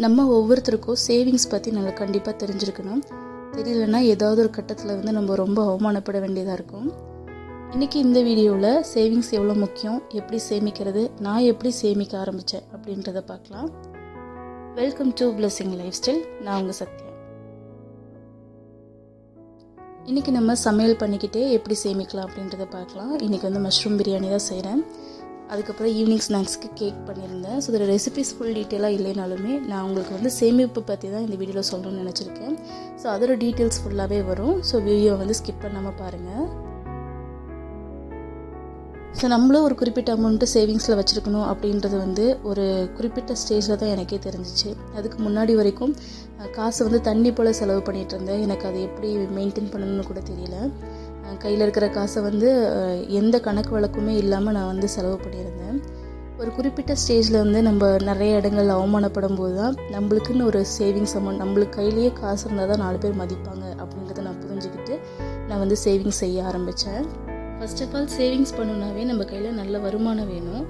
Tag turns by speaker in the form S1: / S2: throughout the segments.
S1: நம்ம ஒவ்வொருத்தருக்கும் சேவிங்ஸ் பற்றி நல்லா கண்டிப்பாக தெரிஞ்சிருக்கணும். தெரியலனா ஏதாவது ஒரு கட்டத்தில் வந்து நம்ம ரொம்ப அவமானப்பட வேண்டியதாக இருக்கும். இன்றைக்கி இந்த வீடியோவில் சேவிங்ஸ் எவ்வளோ முக்கியம் எப்படி சேமிக்கிறது நான் எப்படி சேமிக்க ஆரம்பித்தேன் அப்படின்றத பார்க்கலாம். Welcome to blessing lifestyle நான் உங்கள் சத்யா. இன்றைக்கி நம்ம சமையல் பண்ணிக்கிட்டே எப்படி சேமிக்கலாம் அப்படின்றத பார்க்கலாம். இன்றைக்கி வந்து மஷ்ரூம் பிரியாணி தான் செய்கிறேன் அதுக்கப்புறம் ஈவினிங் ஸ்நாக்ஸ்க்கு கேக் பண்ணியிருந்தேன். ஸோ இதோட ரெசிபிஸ் ஃபுல் டீட்டெயிலாக இல்லைனாலுமே நான் உங்களுக்கு வந்து சேமிப்பு பற்றி தான் இந்த வீடியோவில் சொல்லணும்னு நினச்சிருக்கேன். ஸோ அதோட டீட்டெயில்ஸ் ஃபுல்லாகவே வரும். ஸோ வீடியோ வந்து ஸ்கிப் பண்ணாமல் பாருங்கள் ஸோ நம்மளும் ஒரு குறிப்பிட்ட அமௌண்ட்டு சேவிங்ஸில் வச்சுருக்கணும் அப்படின்றது வந்து ஒரு குறிப்பிட்ட ஸ்டேஜில் தான் எனக்கே தெரிஞ்சிச்சு. அதுக்கு முன்னாடி வரைக்கும் காசு வந்து தண்ணி போல் செலவு பண்ணிகிட்டு இருந்தேன். எனக்கு அதை எப்படி மெயின்டைன் பண்ணணும்னு கூட தெரியல. கையில் இருக்கிற காசை வந்து எந்த கணக்கு வழக்குமே இல்லாமல் நான் வந்து செலவு பண்ணியிருந்தேன். ஒரு குறிப்பிட்ட ஸ்டேஜில் வந்து நம்ம நிறைய இடங்கள் அவமானப்படும் போது தான் நம்மளுக்குன்னு ஒரு சேவிங்ஸ் அமௌண்ட் நம்மளுக்கு கையிலேயே காசு இருந்தால் தான் நாலு பேர் மதிப்பாங்க அப்படின்றத நான் புரிஞ்சுக்கிட்டு நான் வந்து சேவிங்ஸ் செய்ய ஆரம்பித்தேன் ஃபர்ஸ்ட் ஆஃப் ஆல் சேவிங்ஸ் பண்ணுனாவே நம்ம கையில் நல்ல வருமானம் வேணும்.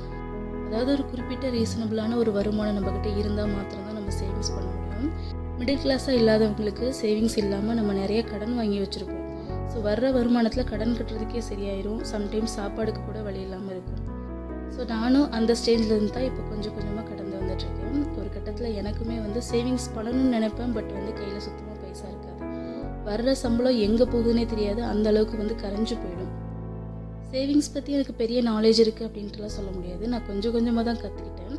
S1: அதாவது ஒரு குறிப்பிட்ட ரீசனபிளான ஒரு வருமானம் நம்மக்கிட்ட இருந்தால் மாத்திரம்தான் நம்ம சேவிங்ஸ் பண்ண முடியும். மிடில் கிளாஸாக இல்லாதவங்களுக்கு சேவிங்ஸ் இல்லாமல் நம்ம நிறைய கடன் வாங்கி வச்சுருப்போம். ஸோ வர்ற வருமானத்தில் கடன் கட்டுறதுக்கே சரியாயிரும். சம்டைம்ஸ் சாப்பாடுக்கு கூட வழி இல்லாமல் இருக்கும். ஸோ நானும் அந்த ஸ்டேஜ்லேருந்து தான் இப்போ கொஞ்சம் கொஞ்சமாக கடந்து வந்துட்டுருக்கேன். ஒரு கட்டத்தில் எனக்குமே வந்து சேவிங்ஸ் பண்ணணும்னு நினைப்பேன். பட் வந்து கையில் சுத்தமாக பைசா இருக்காது. வர்ற சம்பளம் எங்கே போகுதுன்னே தெரியாது. அந்த அளவுக்கு வந்து கரைஞ்சு போயிடும். சேவிங்ஸ் பற்றி எனக்கு பெரிய நாலேஜ் இருக்குது அப்படின்ட்டுலாம் சொல்ல முடியாது. நான் கொஞ்சம் கொஞ்சமாக தான் கற்றுக்கிட்டேன்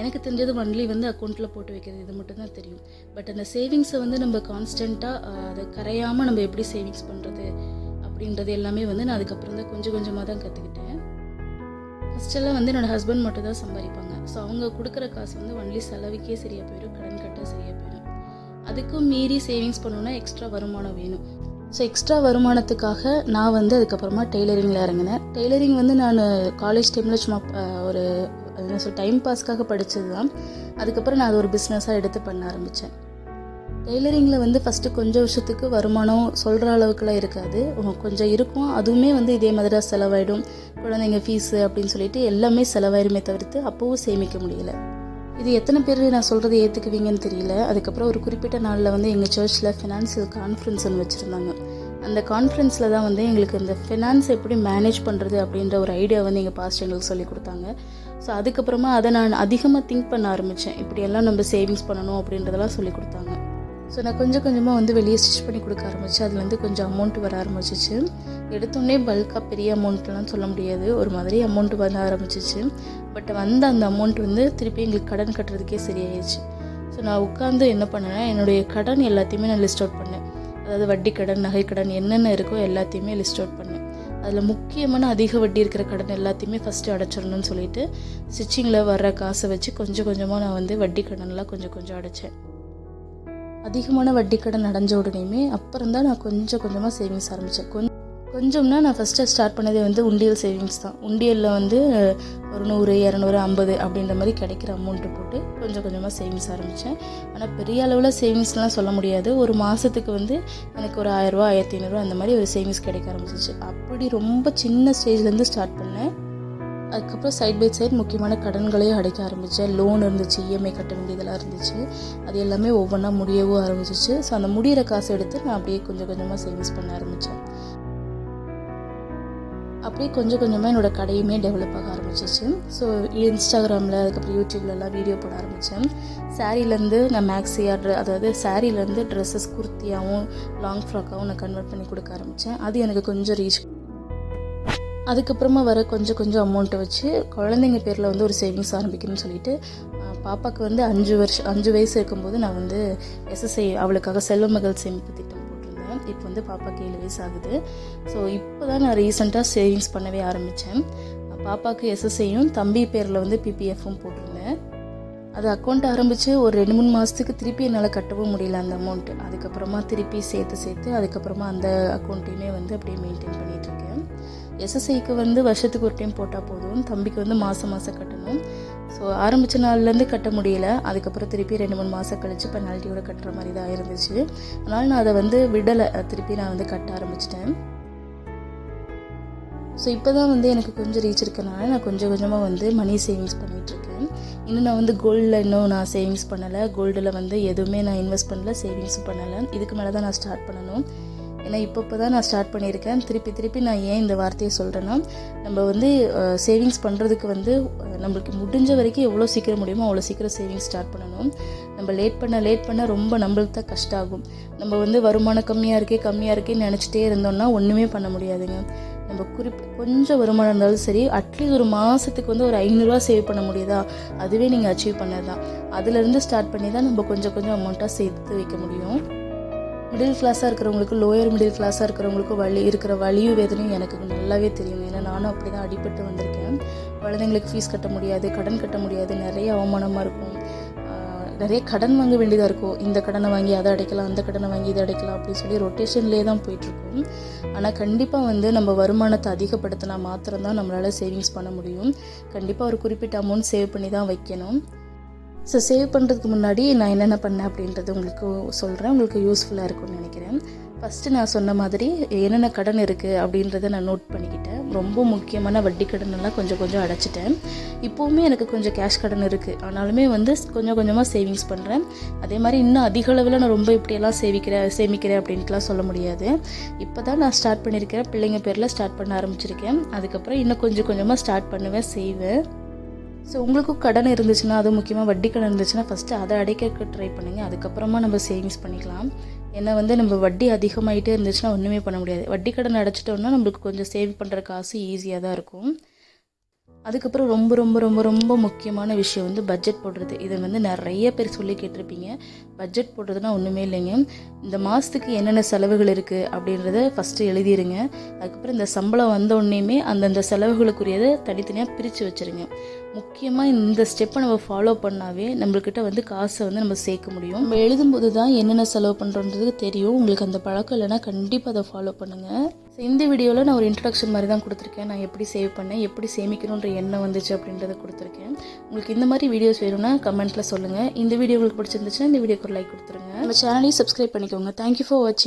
S1: எனக்கு தெரிஞ்சது ஒன்லி வந்து அக்கௌண்ட்டில் போட்டு வைக்கிறது இது மட்டும் தான் தெரியும். பட் அந்த சேவிங்ஸை வந்து நம்ம கான்ஸ்டண்ட்டாக அதை கரையாமல் நம்ம எப்படி சேவிங்ஸ் பண்ணுறது அப்படின்றது எல்லாமே வந்து நான் அதுக்கப்புறம் தான் கொஞ்சம் கொஞ்சமாக தான் கற்றுக்கிட்டேன் ஃபஸ்ட்டெல்லாம் வந்து என்னோடய ஹஸ்பண்ட் மட்டும் தான் சம்பாதிப்பாங்க. ஸோ அவங்க கொடுக்குற காசு வந்து ஒன்லி செலவுக்கே சரியாக போயிடும் கடன் கட்ட சரியாக போயிடும் அதுக்கும் மீறி சேவிங்ஸ் பண்ணணுன்னா எக்ஸ்ட்ரா வருமானம் வேணும். ஸோ எக்ஸ்ட்ரா வருமானத்துக்காக நான் வந்து அதுக்கப்புறமா டெய்லரிங்கில் இறங்கினேன். டெய்லரிங் வந்து நான் காலேஜ் டைமில் சும்மா ஒரு என்ன சொல் டைம் பாஸ்க்காக படித்தது தான். அதுக்கப்புறம் நான் அது ஒரு பிஸ்னஸாக எடுத்து பண்ண ஆரம்பித்தேன் டெய்லரிங்கில் வந்து ஃபஸ்ட்டு கொஞ்சம் வருஷத்துக்கு வருமானம் சொல்கிற அளவுக்குலாம் இருக்காது. கொஞ்சம் இருக்கும். அதுவுமே வந்து இதே மாதிரி தான் செலவாயிடும். குழந்தைங்க ஃபீஸு அப்படின்னு சொல்லிட்டு எல்லாமே செலவாயிருமே தவிர்த்து அப்போவும் சேமிக்க முடியலை. இது எத்தனை பேர் நான் சொல்கிறத ஏற்றுக்குவீங்கன்னு தெரியல. அதுக்கப்புறம் ஒரு குறிப்பிட்ட நாளில் வந்து எங்கள் சர்ச்சில் ஃபினான்சியல் கான்ஃபரன்ஸ் ஒன்று வச்சுருந்தாங்க. அந்த கான்ஃபரன்ஸில் தான் வந்து எங்களுக்கு இந்த ஃபினான்ஸ் எப்படி மேனேஜ் பண்ணுறது அப்படின்ற ஒரு ஐடியா வந்து எங்கள் பாஸ்ட் எங்களுக்கு சொல்லி கொடுத்தாங்க. ஸோ அதுக்கப்புறமா அதை நான் அதிகமாக திங்க் பண்ண ஆரம்பித்தேன் இப்படியெல்லாம் நம்ம சேவிங்ஸ் பண்ணணும் அப்படின்றதெல்லாம் சொல்லி கொடுத்தாங்க. ஸோ நான் கொஞ்சம் கொஞ்சமாக வந்து வெளியே ஸ்டிச் பண்ணி கொடுக்க ஆரம்பித்தேன் அதுலேருந்து கொஞ்சம் அமௌண்ட் வர ஆரம்பிச்சிச்சு. எடுத்தோடனே பல்காக பெரிய அமௌண்ட்லாம் சொல்ல முடியாது. ஒரு மாதிரி அமௌண்ட் வர ஆரம்பிச்சிச்சு. பட் வந்த அந்த அமௌண்ட் வந்து திருப்பி எங்களுக்கு கடன் கட்டுறதுக்கே சரியாயிடுச்சு ஸோ நான் உட்காந்து என்ன பண்ணேன்னா என்னுடைய கடன் எல்லாத்தையுமே நான் லிஸ்ட் அவுட் பண்ணேன். அதாவது வட்டி கடன் நகை கடன் என்னென்ன இருக்கோ எல்லாத்தையுமே லிஸ்ட் அவுட் பண்ணேன். அதில் முக்கியமான அதிக வட்டி இருக்கிற கடன் எல்லாத்தையுமே ஃபஸ்ட்டு அடைச்சிடணும்னு சொல்லிட்டு ஸ்டிச்சிங்கில் வர்ற காசை வச்சு கொஞ்சம் கொஞ்சமாக நான் வந்து வட்டி கடன்லாம் கொஞ்சம் கொஞ்சம் அடைச்சேன். அதிகமான வட்டி கடன் அடைஞ்ச உடனேயுமே அப்புறம் தான் நான் கொஞ்சம் கொஞ்சமாக சேவிங்ஸ் ஆரம்பித்தேன் கொஞ்சம் கொஞ்சம்னா நான் ஃபஸ்ட்டு ஸ்டார்ட் பண்ணதே வந்து உண்டியல் சேவிங்ஸ் தான். உண்டியலில் வந்து ஒரு நூறு இரநூறு ஐம்பது அப்படின்ற மாதிரி கிடைக்கிற அமௌண்ட்டு போட்டு கொஞ்சம் கொஞ்சமாக சேவிங்ஸ் ஆரம்பித்தேன் ஆனால் பெரிய அளவில் சேவிங்ஸ்லாம் சொல்ல முடியாது. ஒரு மாதத்துக்கு வந்து எனக்கு ஒரு ஆயிரரூவா ஆயிரத்தி ஐநூறுரூவா அந்த மாதிரி ஒரு சேவிங்ஸ் கிடைக்க ஆரம்பிச்சிச்சு. அப்படி ரொம்ப சின்ன ஸ்டேஜ்லேருந்து ஸ்டார்ட் பண்ணேன். அதுக்கப்புறம் சைட் பை சைட் முக்கியமான கடன்களையும் அடைக்க ஆரம்பித்தேன் லோன் இருந்துச்சு இஎம்ஐ கட்ட வேண்டியதெல்லாம் இருந்துச்சு. அது எல்லாமே ஒவ்வொன்றா முடியவும் ஆரம்பிச்சிச்சு. ஸோ அந்த முடிகிற காசை எடுத்து நான் அப்படியே கொஞ்சம் கொஞ்சமாக சேவிங்ஸ் பண்ண ஆரம்பித்தேன் அப்படியே கொஞ்சம் கொஞ்சமாக என்னோட கடையுமே டெவலப் ஆக ஆரம்பிச்சிச்சு. ஸோ இன்ஸ்டாகிராமில் அதுக்கப்புறம் யூடியூப்லலாம் வீடியோ போட ஆரம்பித்தேன் சாரீலேருந்து நான் மேக்ஸி ட்ரெ அதாவது சாரீலேருந்து ட்ரெஸ்ஸஸ் குர்த்தியாகவும் லாங் ஃப்ராக்காகவும் நான் கன்வெர்ட் பண்ணி கொடுக்க ஆரம்பித்தேன் அது எனக்கு கொஞ்சம் ரீச் அதுக்கப்புறமா வர கொஞ்சம் கொஞ்சம் அமௌண்ட்டை வச்சு குழந்தைங்க பேரில் வந்து ஒரு சேவிங்ஸ் ஆரம்பிக்கணும்னு சொல்லிட்டு பாப்பாவுக்கு வந்து அஞ்சு வருஷம் அஞ்சு வயசு இருக்கும்போது நான் வந்து எஸ்எஸ்ஐ அவளுக்காக செல்வ மகள் சேமிப்பு திட்டம் போட்டிருந்தேன். இப்போ வந்து பாப்பாவுக்கு ஏழு வயசு ஆகுது. ஸோ இப்போ தான் நான் ரீசெண்டாக சேவிங்ஸ் பண்ணவே ஆரம்பித்தேன் பாப்பாவுக்கு எஸ்எஸ்ஐயும் தம்பி பேரில் வந்து பிபிஎஃப்பும் போட்டிருந்தேன். அது அக்கௌண்ட் ஆரம்பித்து ஒரு ரெண்டு மூணு மாதத்துக்கு திருப்பி என்னால் கட்டவும் முடியல அந்த அமௌண்ட்டு அதுக்கப்புறமா திருப்பி சேர்த்து சேர்த்து அதுக்கப்புறமா அந்த அக்கௌண்ட்டையுமே வந்து அப்படியே மெயின்டைன் பண்ணிகிட்ருக்கேன் எஸ்எஸ்ஐக்கு வந்து வருஷத்துக்கு ஒரு டைம் போட்டால் போதும். தம்பிக்கு வந்து மாதம் மாதம் கட்டணும். ஸோ ஆரம்பித்த நாள்லேருந்து கட்ட முடியல. அதுக்கப்புறம் திருப்பி ரெண்டு மூணு மாதம் கழித்து பெனால்ட்டியோட கட்டுற மாதிரி தான் இருந்துச்சு. அதனால் நான் அதை வந்து விடலை. திருப்பி நான் வந்து கட்ட ஆரம்பிச்சிட்டேன். ஸோ இப்போ தான் வந்து எனக்கு கொஞ்சம் ரீச் இருக்கனால நான் கொஞ்சம் கொஞ்சமாக வந்து மணி சேவிங்ஸ் பண்ணிகிட்ருக்கேன் இன்னும் நான் வந்து கோல்டில் இன்னும் நான் சேவிங்ஸ் பண்ணலை. கோல்டில் வந்து எதுவுமே நான் இன்வெஸ்ட் பண்ணல சேவிங்ஸும் பண்ணலை. இதுக்கு மேலே தான் நான் ஸ்டார்ட் பண்ணணும். ஏன்னா இப்போ தான் நான் ஸ்டார்ட் பண்ணியிருக்கேன். திருப்பி திருப்பி நான் ஏன் இந்த வார்த்தையை சொல்கிறேன்னா நம்ம வந்து சேவிங்ஸ் பண்ணுறதுக்கு வந்து நம்மளுக்கு முடிஞ்ச வரைக்கும் எவ்வளோ சீக்கிரம் முடியுமோ அவ்வளோ சீக்கிரம் சேவிங்ஸ் ஸ்டார்ட் பண்ணணும். நம்ம லேட் பண்ண லேட் பண்ண ரொம்ப நம்மளுக்கு தான் கஷ்டம் ஆகும் நம்ம வந்து வருமானம் கம்மியாக இருக்கே கம்மியாக இருக்கேன்னு நினச்சிட்டே இருந்தோம்னா ஒன்றுமே பண்ண முடியாதுங்க. நம்ம குறிப்பு கொஞ்சம் வருமானம் இருந்தாலும் சரி அட்லீஸ்ட் ஒரு மாதத்துக்கு வந்து ஒரு ஐநூறுரூவா சேவ் பண்ண முடியுதா? அதுவே நீங்கள் அச்சீவ் பண்ணது தான் அதுலேருந்து ஸ்டார்ட் பண்ணி தான் நம்ம கொஞ்சம் கொஞ்சம் அமௌண்ட்டாக சேர்த்து வைக்க முடியும். மிடில் கிளாஸாக இருக்கிறவங்களுக்கு லோயர் மிடில் கிளாஸாக இருக்கிறவங்களுக்கு வலி இருக்கிற வலியும் வேதனையும் எனக்கு நல்லாவே தெரியும். ஏன்னா நானும் அப்படி தான் அடிபட்டு வந்திருக்கேன். குழந்தைங்களுக்கு ஃபீஸ் கட்ட முடியாது கடன் கட்ட முடியாது நிறைய அவமானமாக இருக்கும். நிறைய கடன் வாங்க வேண்டியதாக இருக்கும் இந்த கடனை வாங்கி அதை அடைக்கலாம் அந்த கடனை வாங்கி இதை அடைக்கலாம் அப்படின்னு சொல்லி ரொட்டேஷன்லேயே தான் போயிட்டுருக்கும். ஆனால் கண்டிப்பாக வந்து நம்ம வருமானத்தை அதிகப்படுத்தினா மாத்திரம்தான் நம்மளால் சேவிங்ஸ் பண்ண முடியும். கண்டிப்பாக ஒரு குறிப்பிட்ட அமௌண்ட் சேவ் பண்ணி தான் வைக்கணும். ஸோ சேவ் பண்ணுறதுக்கு முன்னாடி நான் என்னென்ன பண்ணேன் அப்படின்றது உங்களுக்கு சொல்கிறேன் உங்களுக்கு யூஸ்ஃபுல்லாக இருக்கும்னு நினைக்கிறேன். ஃபஸ்ட்டு நான் சொன்ன மாதிரி என்னென்ன கடன் இருக்குது அப்படின்றத நான் நோட் பண்ணிக்கிட்டேன். ரொம்ப முக்கியமான வட்டி கடன் எல்லாம் கொஞ்சம் கொஞ்சம் அடைச்சிட்டேன். இப்போவுமே எனக்கு கொஞ்சம் கேஷ் கடன் இருக்குது ஆனாலுமே வந்து கொஞ்சம் கொஞ்சமாக சேவிங்ஸ் பண்ணுறேன் அதே மாதிரி இன்னும் அதிக அளவில் நான் ரொம்ப இப்படியெல்லாம் சேவிக்கிறேன் சேமிக்கிறேன் அப்படின்ட்டுலாம் சொல்ல முடியாது. இப்போ தான் நான் ஸ்டார்ட் பண்ணியிருக்கேன் பிள்ளைங்க பேரில் ஸ்டார்ட் பண்ண ஆரம்பிச்சிருக்கேன். அதுக்கப்புறம் இன்னும் கொஞ்சம் கொஞ்சமாக ஸ்டார்ட் பண்ணுவேன் செய்வேன். ஸோ உங்களுக்கும் கடன் இருந்துச்சுன்னா அதுவும் முக்கியமாக வட்டி கடன் இருந்துச்சுன்னா ஃபஸ்ட்டு அதை அடைக்க ட்ரை பண்ணுங்கள் அதுக்கப்புறமா நம்ம சேவிங்ஸ் பண்ணிக்கலாம். ஏன்னா வந்து நம்ம வட்டி அதிகமாகிட்டே இருந்துச்சுன்னா ஒன்றுமே பண்ண முடியாது. வட்டி கடன் அடைச்சிட்டோம்னா நம்மளுக்கு கொஞ்சம் சேவ் பண்ணுற காசு ஈஸியாக தான் இருக்கும். அதுக்கப்புறம் ரொம்ப ரொம்ப ரொம்ப ரொம்ப முக்கியமான விஷயம் வந்து பட்ஜெட் போடுறது. இதை வந்து நிறைய பேர் சொல்லி கேட்டிருப்பீங்க. பட்ஜெட் போடுறதுனா ஒன்றுமே இல்லைங்க. இந்த மாதத்துக்கு என்னென்ன செலவுகள் இருக்குது அப்படின்றத ஃபஸ்ட்டு எழுதிடுங்க அதுக்கப்புறம் இந்த சம்பளம் வந்த உடனேயுமே அந்தந்த செலவுகளுக்குரியதை தனித்தனியாக பிரித்து வச்சுருங்க. முக்கியமாக இந்த ஸ்டெப்பை நம்ம ஃபாலோ பண்ணாவே நம்மள்கிட்ட வந்து காசை வந்து நம்ம சேர்க்க முடியும். நம்ம எழுதும்போது தான் என்னென்ன செலவு பண்ணுறோன்றது தெரியும். உங்களுக்கு அந்த பழக்கம் இல்லைன்னா கண்டிப்பாக அதை ஃபாலோ பண்ணுங்கள் ஸோ இந்த வீடியோவில் நான் ஒரு இன்ட்ரடக்ஷன் மாதிரி தான் கொடுத்துருக்கேன். நான் எப்படி சேவ் பண்ணேன் எப்படி சேமிக்கணுன்ற எண்ணம் வந்துச்சு அப்படின்றத கொடுத்துருக்கேன். உங்களுக்கு இந்த மாதிரி வீடியோஸ் வேணும்னா கமெண்ட்டில் சொல்லுங்கள் இந்த வீடியோ உங்களுக்கு பிடிச்சிருந்துச்சுன்னா இந்த வீடியோக்கு ஒரு லைக் கொடுத்துருங்க. நம்ம சேனலையும் சப்ஸ்கிரைப் பண்ணிக்கோங்க. தேங்க்யூ ஃபார் வாட்சிங்